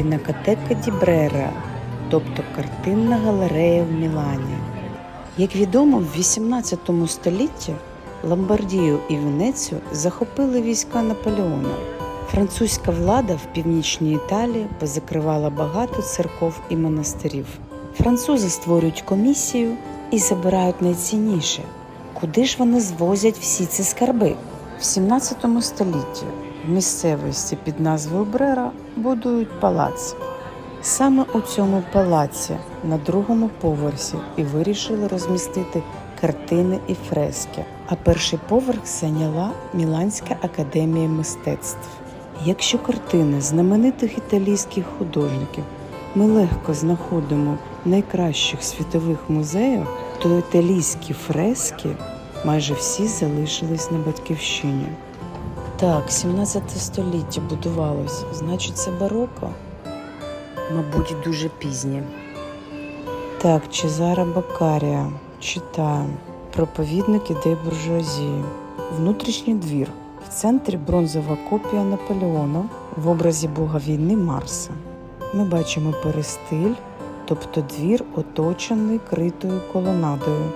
Пінакотека ді Брера, тобто картинна галерея в Мілані. Як відомо, в 18 столітті Ломбардію і Венецію захопили війська Наполеона. Французька влада в північній Італії позакривала багато церков і монастирів. Французи створюють комісію і забирають найцінніше. Куди ж вони звозять всі ці скарби? В 17 столітті місцевості під назвою Брера будують палац. Саме у цьому палаці на другому поверсі і вирішили розмістити картини і фрески. А перший поверх зайняла Міланська академія мистецтв. Якщо картини знаменитих італійських художників ми легко знаходимо в найкращих світових музеях, то італійські фрески майже всі залишились на батьківщині. Так, 17 століття будувалось, значить, це бароко? Мабуть, дуже пізнє. Так, Чезара Бакарія. Читаємо. Проповідник ідей буржуазії. Внутрішній двір. В центрі бронзова копія Наполеона в образі бога війни Марса. Ми бачимо перестиль, тобто двір, оточений критою колонадою.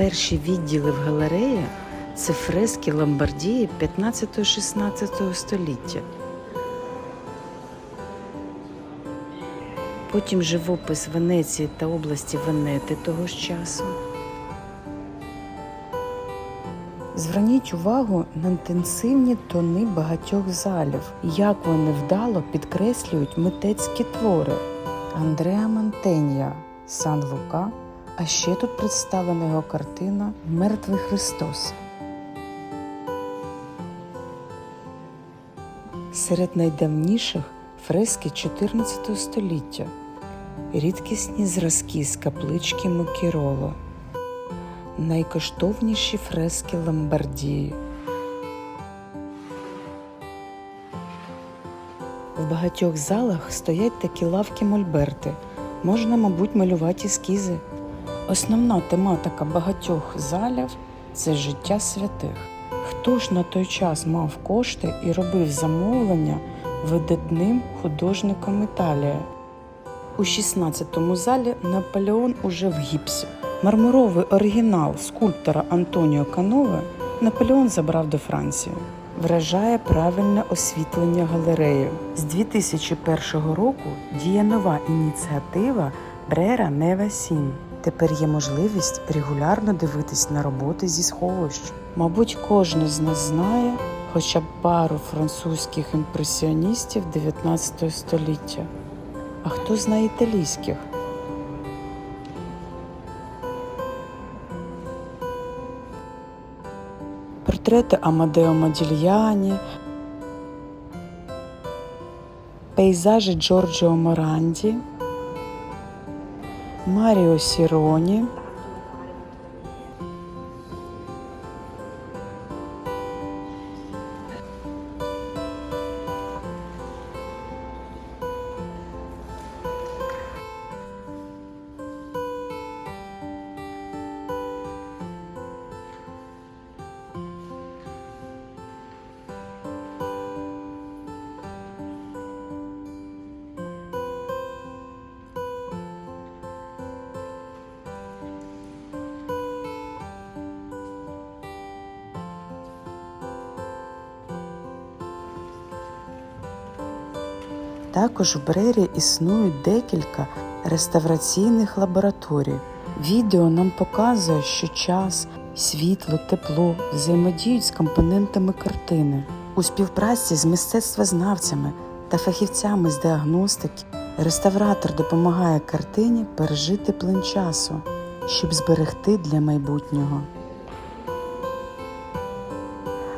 Перші відділи в галереї це фрески Ломбардії 15-16 століття. Потім живопис Венеції та області Венети того ж часу. Зверніть увагу на інтенсивні тони багатьох залів, як вони вдало підкреслюють митецькі твори Андреа Мантенья, Сан Лука, а ще тут представлена його картина Мертвий Христос. Серед найдавніших фрески 14 століття, рідкісні зразки з каплички Мокіроло, найкоштовніші фрески Ломбардії. В багатьох залах стоять такі лавки Мольберти. Можна, мабуть, малювати ескізи. Основна тематика багатьох залів це життя святих. Хто ж на той час мав кошти і робив замовлення видатним художником Італії? У 16-му залі Наполеон уже в гіпсі. Мармуровий оригінал скульптора Антоніо Канове Наполеон забрав до Франції. Вражає правильне освітлення галереї. З 2001 року діє нова ініціатива Брера Нева Сін. Тепер є можливість регулярно дивитись на роботи зі сховищ. Мабуть, кожен з нас знає хоча б пару французьких імпресіоністів 19 століття. А хто знає італійських? Портрети Амадео Модільяні, пейзажі Джорджіо Моранді, Маріо Сіроні. Також в Брері існують декілька реставраційних лабораторій. Відео нам показує, що час, світло, тепло взаємодіють з компонентами картини. У співпраці з мистецтвознавцями та фахівцями з діагностики реставратор допомагає картині пережити плин часу, щоб зберегти для майбутнього.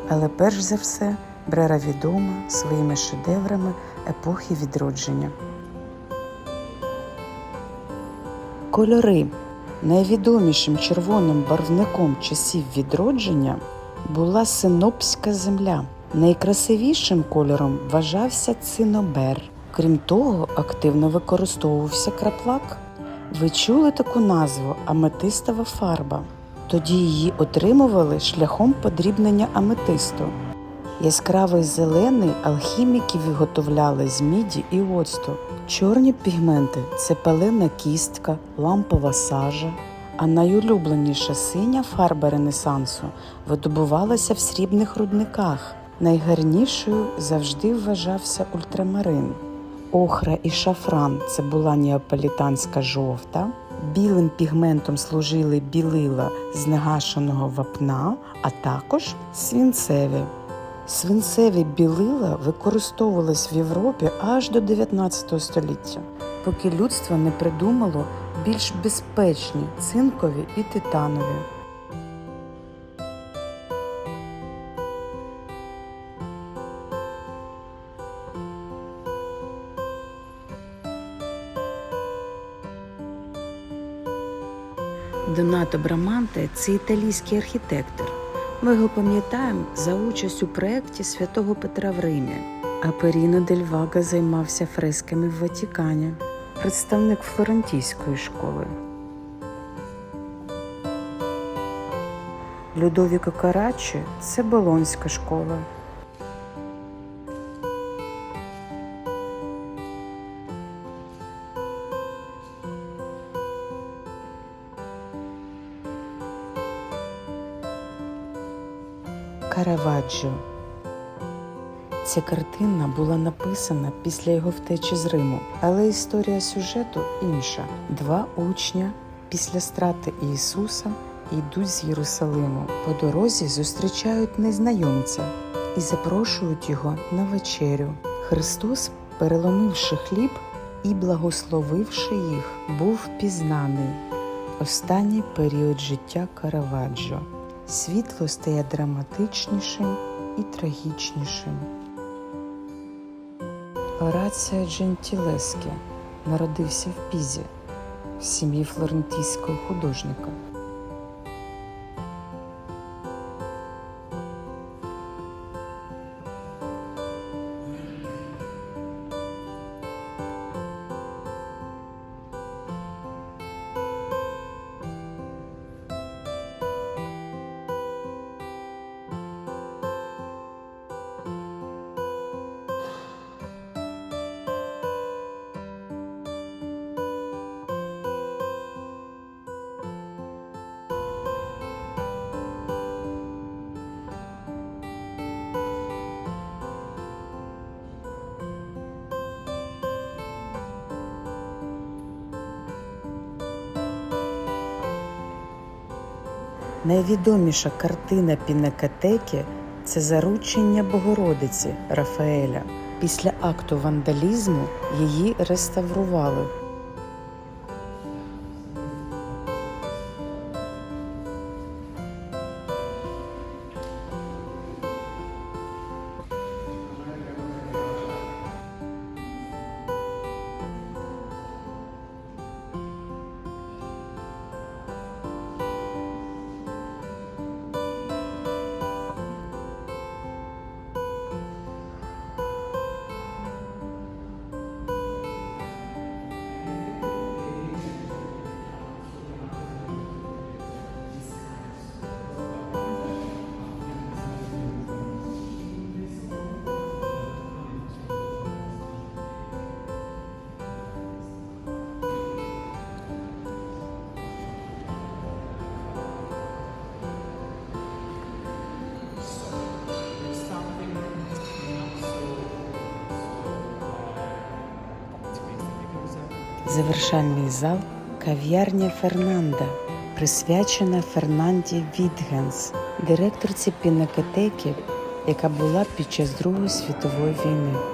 Але перш за все Брера відома своїми шедеврами епохи відродження. Кольори найвідомішим червоним барвником часів відродження була синопська земля. Найкрасивішим кольором вважався цинобер. Крім того, активно використовувався краплак. Ви чули таку назву аметистова фарба. Тоді її отримували шляхом подрібнення аметисту. Яскравий зелений алхіміки виготовляли з міді і оцту. Чорні пігменти це палена кістка, лампова сажа. А найулюбленіша синя фарба Ренесансу видобувалася в срібних рудниках. Найгарнішою завжди вважався ультрамарин. Охра і шафран це була неаполітанська жовта. Білим пігментом служили білила з негашеного вапна, а також свінцеві. Свинцеві білила використовувались в Європі аж до 19 століття, поки людство не придумало більш безпечні цинкові і титанові. Донато Браманте це італійський архітектор. Ми його пам'ятаємо за участь у проєкті святого Петра в Римі. А Періно Дель Вага займався фресками в Ватикані, представник флорентійської школи. Людовіко Карачі це Болонська школа. Караваджо. Ця картина була написана після його втечі з Риму, але історія сюжету інша. Два учня після страти Ісуса йдуть з Єрусалиму. По дорозі зустрічають незнайомця і запрошують його на вечерю. Христос, переломивши хліб і благословивши їх, був впізнаний. Останній період життя Караваджо. Світло стає драматичнішим і трагічнішим. Орація Джентілеске народився в Пізі в сім'ї флорентійського художника. Найвідоміша картина Пінакатеки це заручення Богородиці Рафаеля. Після акту вандалізму її реставрували. Завершальний зал кав'ярня Фернанда, присвячена Фернанді Відгенс, директорці пінакотеки, яка була під час Другої світової війни.